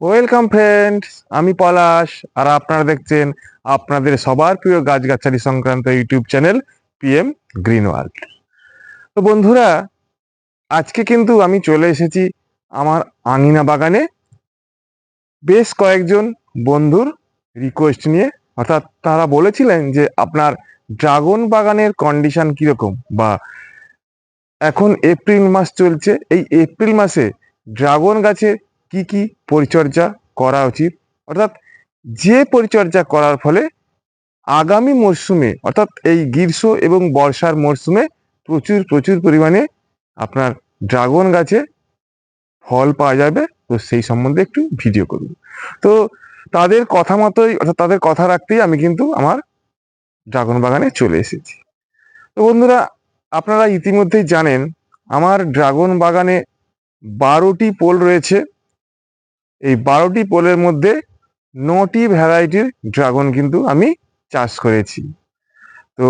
Welcome friends আমি পলাশ, আর আপনারা দেখছেন আপনাদের সবার প্রিয় গাছগাছালি সংক্রান্ত YouTube channel PM green world. তো বন্ধুরা, আজকে কিন্তু আমি চলে এসেছি আমার আঙিনা বাগানে। বেশ কয়েকজন বন্ধুর রিকোয়েস্ট নিয়ে, অর্থাৎ তারা বলেছিলেন যে আপনার ড্রাগন বাগানের কন্ডিশন কীরকম বা এখন এপ্রিল মাস চলছে। এই এপ্রিল মাসে ড্রাগন গাছের কি কি পরিচর্যা করা উচিত? অর্থাৎ যে পরিচর্যা করার ফলে আগামী মরশুমে অর্থাৎ এই গ্রীষ্ম এবং বর্ষার মরশুমে প্রচুর প্রচুর পরিমাণে আপনার ড্রাগন গাছে ফল পাওয়া যাবে। তো সেই সম্বন্ধে একটু ভিডিও করব। তো তাদের কথা মতোই, অর্থাৎ তাদের কথা রাখতেই আমি কিন্তু আমার ড্রাগন বাগানে চলে এসেছি। তো বন্ধুরা, আপনারা ইতিমধ্যেই জানেন, আমার ড্রাগন বাগানে বারোটি পোল রয়েছে। এই বারোটি পোলের মধ্যে নটি ভ্যারাইটির ড্রাগন কিন্তু আমি চাষ করেছি। তো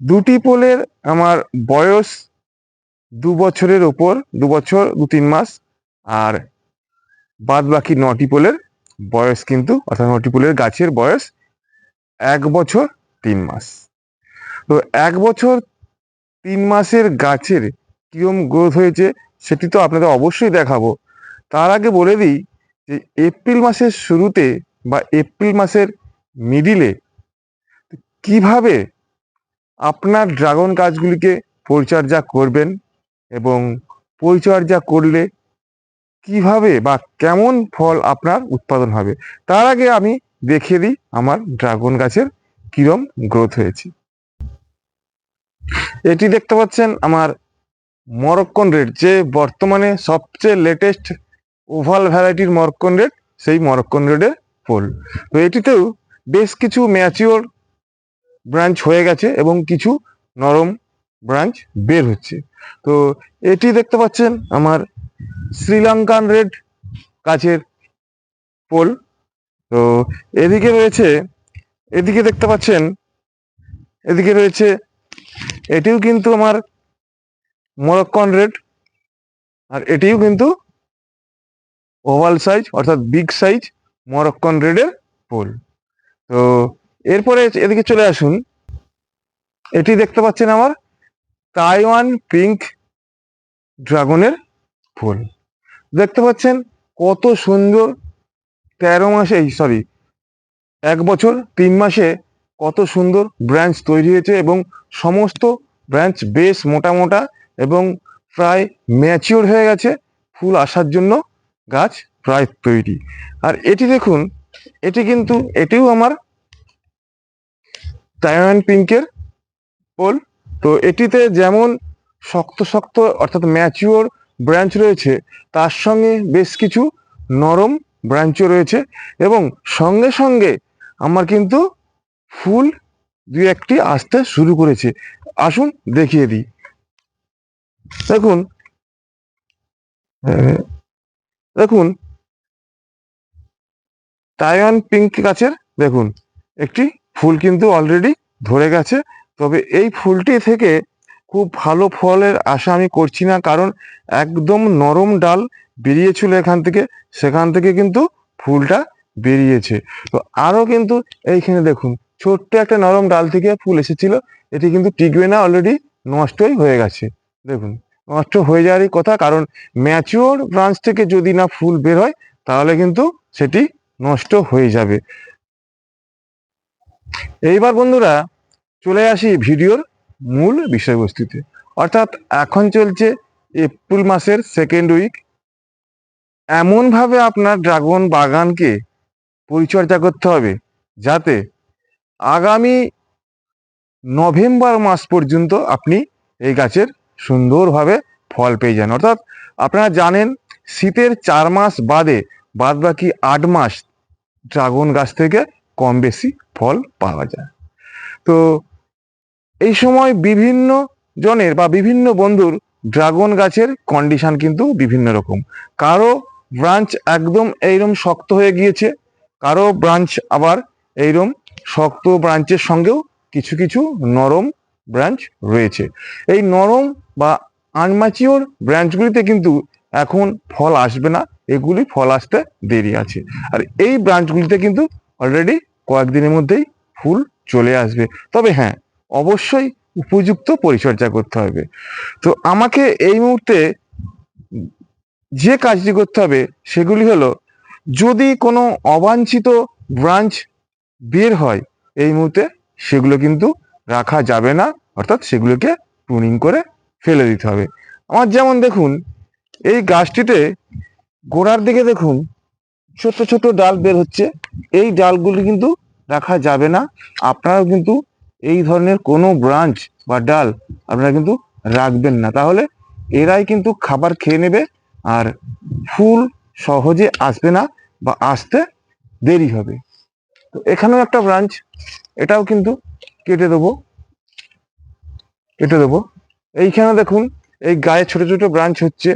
দুটি পোলের আমার বয়স দু বছরের ওপর, দু বছর, দু তিন মাস, আর বাদ বাকি নটি পোলের বয়স কিন্তু, অর্থাৎ নটি পোলের গাছের বয়স এক বছর, তিন মাস। তো এক বছর, তিন মাসের গাছের কিরম গ্রোথ হয়েছে সেটি তো আপনাদের অবশ্যই দেখাবো। তার আগে বলে দিই যে এপ্রিল মাসের শুরুতে বা এপ্রিল মাসের মিডিলে কীভাবে আপনার ড্রাগন গাছগুলিকে পরিচর্যা করবেন এবং পরিচর্যা করলে কীভাবে বা কেমন ফল আপনার উৎপাদন হবে? তার আগে আমি দেখিয়ে দিই আমার ড্রাগন গাছের কিরম গ্রোথ হয়েছে। এটি দেখতে পাচ্ছেন আমার মরক্কন রেড, যে বর্তমানে সবচেয়ে লেটেস্ট ওভাল ভ্যারাইটির মরক্কন রেড, সেই মরক্কন রেডের ফুল। তো এটিতেও বেশ কিছু ম্যাচিওর ব্রাঞ্চ হয়ে গেছে এবং কিছু নরম ব্রাঞ্চ বের হচ্ছে। তো এটি দেখতে পাচ্ছেন আমার শ্রীলঙ্কান রেড গাছের পোল তো এদিকে রয়েছে, এদিকে দেখতে পাচ্ছেন, এদিকে রয়েছে, এটিও কিন্তু আমার মরক্কন রেড, আর এটিও কিন্তু ওভাল সাইজ অর্থাৎ বিগ সাইজ মরক্কন রেডের ফুল। তো এরপরে এদিকে চলে আসুন। এটি দেখতে পাচ্ছেন আমার তাইওয়ান পিঙ্ক ড্রাগনের ফুল। দেখতে পাচ্ছেন কত সুন্দর তেরো মাসে সরি এক বছর, তিন মাসে কত সুন্দর ব্রাঞ্চ তৈরি হয়েছে এবং সমস্ত ব্রাঞ্চ বেশ মোটা মোটা এবং প্রায় ম্যাচিওর হয়ে গেছে ফুল আসার জন্য। গাছ প্রায় তৈরি। আর এটি দেখুন, এটি কিন্তু, এটিও আমার তাইওয়ান পিঙ্কের পোল তো এটিতে যেমন শক্ত শক্ত, অর্থাৎ ম্যাচিওর ব্রাঞ্চ রয়েছে, তার সঙ্গে বেশ কিছু নরম ব্রাঞ্চও রয়েছে এবং সঙ্গে সঙ্গে আমার কিন্তু ফুল দুই একটি আসতে শুরু করেছে। আসুন দেখিয়ে দিই। দেখুন দেখুন তাইওয়ান পিঙ্ক গাছের, দেখুন, একটি ফুল কিন্তু অলরেডি ধরে গেছে। তবে এই ফুলটি থেকে খুব ভালো ফলের আশা আমি করছি না, কারণ একদম নরম ডাল বেরিয়েছিল এখান থেকে, সেখান থেকে কিন্তু ফুলটা বেরিয়েছে। তো আরও কিন্তু এইখানে দেখুন, ছোট্ট একটা নরম ডাল থেকে ফুল এসেছিল, এটি কিন্তু টিকবে না অলরেডি নষ্টই হয়ে গেছে। দেখুন। নষ্ট হয়ে যাওয়ারই কথা, কারণ ম্যাচিওর ব্রাঞ্চ থেকে যদি না ফুল বের হয়, তাহলে কিন্তু সেটি নষ্ট হয়ে যাবে। এইবার বন্ধুরা, চলে আসি ভিডিওর মূল বিষয়বস্তুতে। অর্থাৎ এখন চলছে এপ্রিল মাসের সেকেন্ড উইক এমনভাবে আপনার ড্রাগন বাগানকে পরিচর্যা করতে হবে, যাতে আগামী নভেম্বর মাস পর্যন্ত আপনি এই গাছের সুন্দরভাবে ফল পেয়ে যান। অর্থাৎ আপনারা জানেন, শীতের চার মাস বাদে বাদ বাকি আট মাস ড্রাগন গাছ থেকে কম বেশি ফল পাওয়া যায়। তো এই সময় বিভিন্ন জনের বা বিভিন্ন বন্ধুর ড্রাগন গাছের কন্ডিশন কিন্তু বিভিন্ন রকম। কারও ব্রাঞ্চ একদম এইরকম শক্ত হয়ে গিয়েছে, কারও ব্রাঞ্চ আবার এইরকম শক্ত ব্রাঞ্চের সঙ্গেও কিছু কিছু নরম ব্রাঞ্চ রয়েছে। এই নরম বা আনম্যাচিওর ব্রাঞ্চগুলিতে কিন্তু এখন ফল আসবে না, এগুলি ফল আসতে দেরি আছে। আর এই ব্রাঞ্চগুলিতে কিন্তু অলরেডি কয়েকদিনের মধ্যেই ফুল চলে আসবে। তবে হ্যাঁ অবশ্যই উপযুক্ত পরিচর্যা করতে হবে। তো আমাকে এই মুহূর্তে যে কাজটি করতে হবে সেগুলি হলো, যদি কোনো অবাঞ্ছিত ব্রাঞ্চ বের হয়, এই মুহূর্তে সেগুলো কিন্তু রাখা যাবে না, অর্থাৎ সেগুলোকে প্রুনিং করে ফেলে দিতে হবে। আমার যেমন দেখুন, এই গাছটিতে গোড়ার দিকে দেখুন ছোট ছোট ডাল বের হচ্ছে। এই ডালগুলি কিন্তু রাখা যাবে না। আপনারাও কিন্তু এই ধরনের কোনো ব্রাঞ্চ বা ডাল আপনারা কিন্তু রাখবেন না। তাহলে এরাই কিন্তু খাবার খেয়ে নেবে আর ফুল সহজে আসবে না বা আসতে দেরি হবে। তো এখানেও একটা ব্রাঞ্চ, এটাও কিন্তু কেটে দেবো। কেটে দেবো। এইখানে দেখুন, এই গায়ে ছোট ছোট ব্রাঞ্চ হচ্ছে।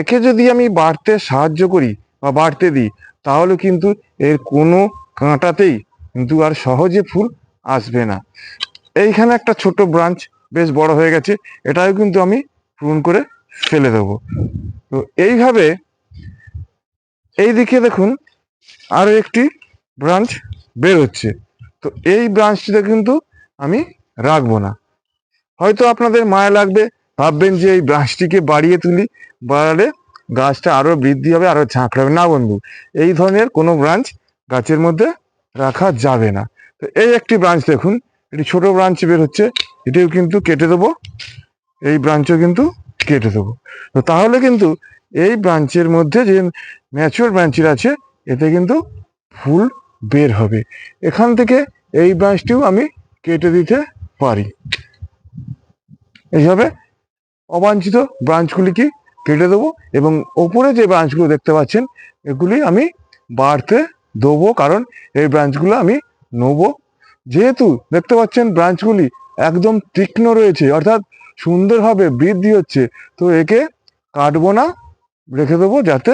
একে যদি আমি বাড়তে সাহায্য করি বা বাড়তে দিই, তাহলে কিন্তু এর কোনো কাঁটাতেই কিন্তু আর সহজে ফুল আসবে না। এইখানে একটা ছোট ব্রাঞ্চ বেশ বড় হয়ে গেছে, এটাও কিন্তু আমি পূরণ করে ফেলে দেবো। তো এইভাবে এই দিকে দেখুন, আরও একটি ব্রাঞ্চ বের হচ্ছে তো এই ব্রাঞ্চটিতে কিন্তু আমি রাখব না। হয়তো আপনাদের মায়া লাগবে। ভাববেন যে এই ব্রাঞ্চটিকে বাড়িয়ে তুলি, বাড়ালে গাছটা আরও বৃদ্ধি হবে, আরও ঝাঁকড়াবে না বন্ধু, এই ধরনের কোনো ব্রাঞ্চ গাছের মধ্যে রাখা যাবে না। তো এই একটি ব্রাঞ্চ দেখুন এটি ছোট ব্রাঞ্চ বের হচ্ছে, এটিও কিন্তু কেটে দেবো। এই ব্রাঞ্চও কিন্তু কেটে দেবো। তো তাহলে কিন্তু এই ব্রাঞ্চের মধ্যে যে ম্যাচিওর ব্রাঞ্চের আছে, এতে কিন্তু ফুল বের হবে। এখান থেকে এই ব্রাঞ্চটিও আমি কেটে দিতে পারি। এইভাবে অবাঞ্ছিত ব্রাঞ্চগুলিকে কেটে দেবো এবং ওপরে যে ব্রাঞ্চগুলো দেখতে পাচ্ছেন, এগুলি আমি বাড়তে দেবো কারণ এই ব্রাঞ্চগুলো আমি নেব। যেহেতু দেখতে পাচ্ছেন ব্রাঞ্চগুলি একদম তীক্ষ্ণ রয়েছে, অর্থাৎ সুন্দরভাবে বৃদ্ধি হচ্ছে, তো একে কাটবো না, রেখে দেবো যাতে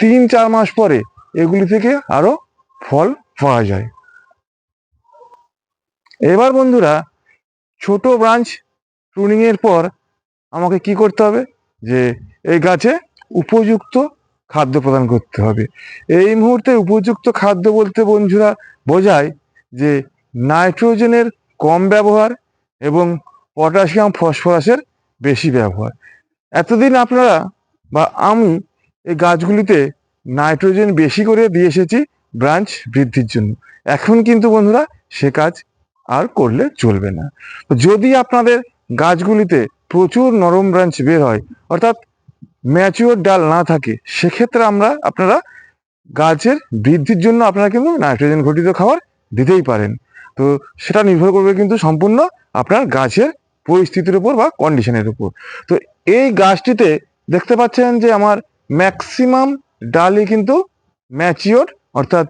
তিন চার মাস পরে এগুলি থেকে আরও ফল পাওয়া যায়। এবার বন্ধুরা ছোট ব্রাঞ্চ এর পর আমাকে কি করতে হবে? যে এই গাছে উপযুক্ত খাদ্য প্রদান করতে হবে। এই মুহূর্তে উপযুক্ত খাদ্য বলতে বন্ধুরা বোঝায় যে নাইট্রোজেনের কম ব্যবহার এবং পটাশিয়াম, ফসফরাসের বেশি ব্যবহার। এতদিন আপনারা বা আমি এই গাছগুলিতে নাইট্রোজেন বেশি করে দিয়ে এসেছি ব্রাঞ্চ বৃদ্ধির জন্য। এখন কিন্তু বন্ধুরা সে কাজ আর করলে চলবে না। যদি আপনাদের গাছগুলিতে প্রচুর নরম ব্রাঞ্চ বের হয়, অর্থাৎ ম্যাচিওর ডাল না থাকে, সেক্ষেত্রে আমরা আপনারা গাছের বৃদ্ধির জন্য আপনারা কিন্তু নাইট্রোজেন ঘটিত খাবার দিতেই পারেন। তো সেটা নির্ভর করবে কিন্তু সম্পূর্ণ আপনার গাছের পরিস্থিতির উপর বা কন্ডিশনের উপর। তো এই গাছটিতে দেখতে পাচ্ছেন যে আমার ম্যাক্সিমাম ডালই কিন্তু ম্যাচিওর অর্থাৎ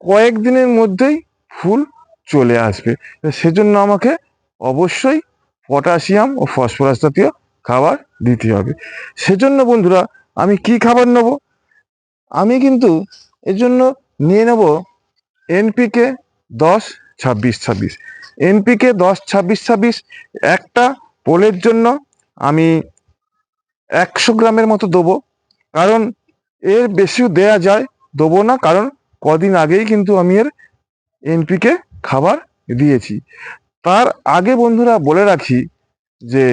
কয়েকদিনের মধ্যেই ফুল চলে আসবে। সেজন্য আমাকে অবশ্যই পটাশিয়াম ও ফসফরাস জাতীয় খাবার দিতে হবে। সেজন্য বন্ধুরা, আমি কি খাবার নেব? আমি কিন্তু এর জন্য নিয়ে নেব এনপিকে দশ, ছাব্বিশ ছাব্বিশ। এনপিকে দশ, ছাব্বিশ ছাব্বিশ একটা পোলের জন্য আমি একশো গ্রামের মতো দেবো। কারণ এর বেশিও দেয়া যায়, দেবো না। কারণ কদিন আগেই কিন্তু আমি এর এনপিকে খাবার দিয়েছি। তার আগে বন্ধুরা বলে রাখি যে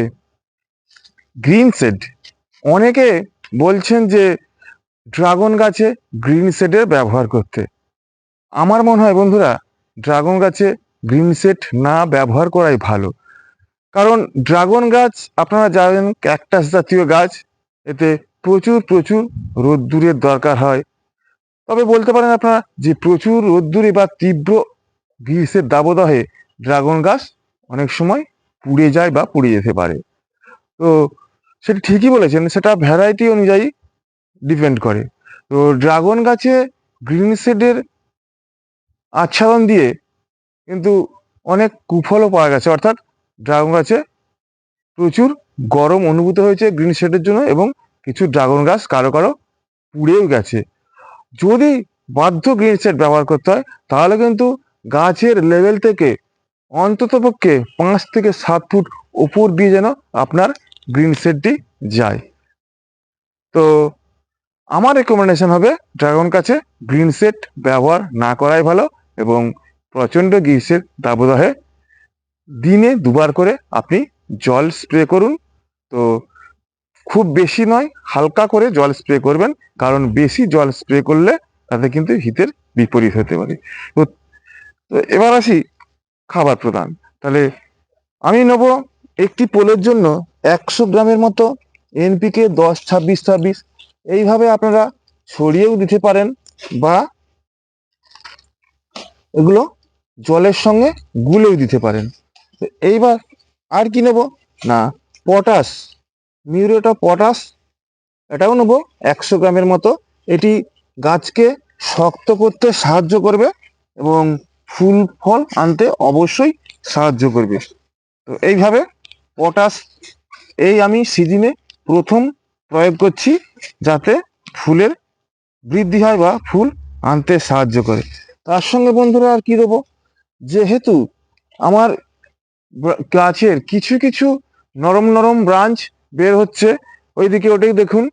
গ্রিন সেড, অনেকে বলছেন যে ড্রাগন গাছে গ্রিন সেডের ব্যবহার করতে। আমার মনে হয় বন্ধুরা, ড্রাগন গাছে গ্রিন সেট না ব্যবহার করাই ভালো। কারণ ড্রাগন গাছ, আপনারা জানেন ক্যাকটাস জাতীয় গাছ, এতে প্রচুর প্রচুর রোদ্দুরের দরকার হয়। তবে বলতে পারেন আপনারা যে প্রচুর রোদ্দুরে বা তীব্র গ্রীষ্মের দাবদাহে ড্রাগন গাছ অনেক সময় পুড়ে যায় বা পুড়ে যেতে পারে। তো সেটা ঠিকই বলেছেন, সেটা ভ্যারাইটি অনুযায়ী ডিপেন্ড করে। তো ড্রাগন গাছে গ্রিন শেডের আচ্ছাদন দিয়ে কিন্তু অনেক কুফলও পাওয়া গেছে, অর্থাৎ ড্রাগন গাছে প্রচুর গরম অনুভূত হয়েছে গ্রিন শেডের জন্য এবং কিছু ড্রাগন গাছ কারও কারও পুড়েও গেছে। যদি বাধ্য গ্রিন শেড ব্যবহার করতে হয়, তাহলে কিন্তু গাছের লেভেল থেকে অন্ততপক্ষে পাঁচ থেকে সাত ফুট উপর দিয়ে যেন আপনার গ্রিন সেটটি যায়। তো আমার রেকমেন্ডেশন হবে ড্রাগন কাছে গ্রিন সেট ব্যবহার না করাই ভালো এবং প্রচণ্ড গ্রীষ্মের দাবদাহে দিনে দুবার করে আপনি জল স্প্রে করুন। তো খুব বেশি নয়, হালকা করে জল স্প্রে করবেন, কারণ বেশি জল স্প্রে করলে তাতে কিন্তু হিতের বিপরীত হতে পারে। তো তো এবার আসি খাবার প্রদান তাহলে আমি নেব একটি পোলের জন্য একশো গ্রামের মতো এনপিকে দশ, ছাব্বিশ ছাব্বিশ। এইভাবে আপনারা ছড়িয়েও দিতে পারেন বা এগুলো জলের সঙ্গে গুলেও দিতে পারেন। এইবার আর কি নেব? না, পটাশ। মিউরেট অফ পটাশ, এটাও নেব একশো গ্রামের মতো। এটি গাছকে শক্ত করতে সাহায্য করবে এবং ফুল ফল আনতে অবশ্যই সাহায্য করবে। তো এইভাবে পটাশ, এই আমি সিজনে প্রথম প্রয়োগ করছি যাতে ফুলের বৃদ্ধি হয় বা ফুল আনতে সাহায্য করে। তার সঙ্গে বন্ধুরা আর কি দেবো? যেহেতু আমার গাছের কিছু কিছু নরম নরম ব্রাঞ্চ বের হচ্ছে, ওইদিকে ওটাই দেখুন,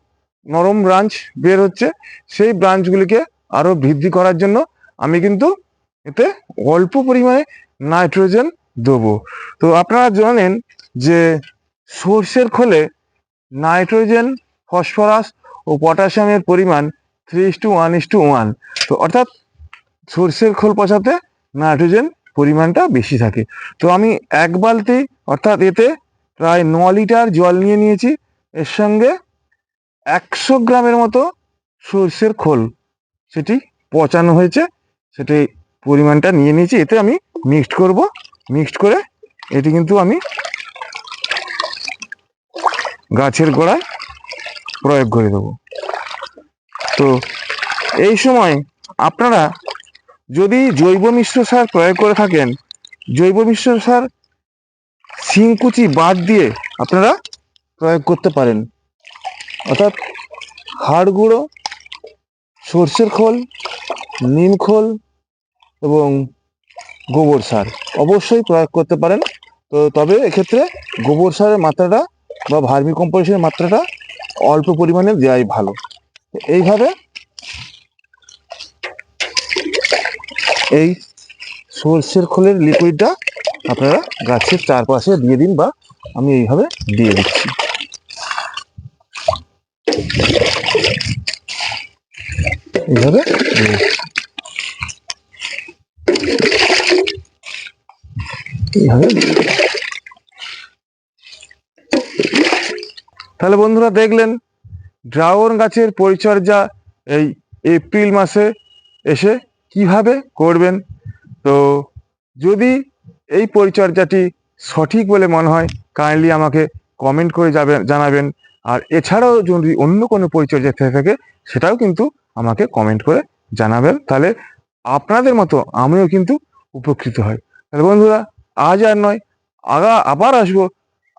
নরম ব্রাঞ্চ বের হচ্ছে, সেই ব্রাঞ্চগুলিকে আরও বৃদ্ধি করার জন্য আমি কিন্তু এতে অল্প পরিমাণে নাইট্রোজেন দেবো। তো আপনারা জানেন যে সর্ষের খোলে নাইট্রোজেন, ফসফরাস ও পটাশিয়ামের পরিমাণ three is to one is to one তো অর্থাৎ সর্ষের খোল পচাতে নাইট্রোজেন পরিমাণটা বেশি থাকে। তো আমি এক বালতি, অর্থাৎ এতে প্রায় ন লিটার জল নিয়ে নিয়েছি। এর সঙ্গে একশো গ্রামের মতো সর্ষের খোল, সেটি পচানো হয়েছে। সেটি পরিমাণটা নিয়ে নিয়েছি, এতে আমি মিক্সড করব। মিক্সড করে এটি কিন্তু আমি গাছের গোড়ায় প্রয়োগ করে দেবো। তো এই সময় আপনারা যদি জৈব মিশ্র সার প্রয়োগ করে থাকেন, জৈব মিশ্র সার শিংকুচি বাদ দিয়ে আপনারা প্রয়োগ করতে পারেন। অর্থাৎ হাড় গুঁড়ো, সর্ষের খোল, নিম খোল এবং গোবর সার অবশ্যই প্রয়োগ করতে পারেন। তো তবে এক্ষেত্রে গোবর সারের মাত্রাটা বা ভার্মি কম্পোজিশনের মাত্রাটা অল্প পরিমাণে দেওয়াই ভালো। এইভাবে এই সর্ষের খোলের লিকুইডটা আপনারা গাছের চারপাশে দিয়ে দিন বা আমি এইভাবে দিয়ে দিচ্ছি। এইভাবে দিয়ে দিচ্ছি। তাহলে বন্ধুরা দেখলেন, ড্রাগন গাছের পরিচর্যা এই এপ্রিল মাসে এসে কীভাবে করবেন? তো যদি এই পরিচর্যাটি সঠিক বলে মনে হয়, কাইন্ডলি আমাকে কমেন্ট করে যাবেন জানাবেন। আর এছাড়াও যদি অন্য কোনো পরিচর্যা থেকে থাকে, সেটাও কিন্তু আমাকে কমেন্ট করে জানাবেন। তাহলে আপনাদের মতো আমিও কিন্তু উপকৃত হই তাহলে বন্ধুরা আজ আর নয় আগা আবার আসব।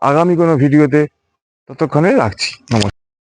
আগামী কোনো ভিডিওতে ততক্ষণে রাখছি। নমস্কার।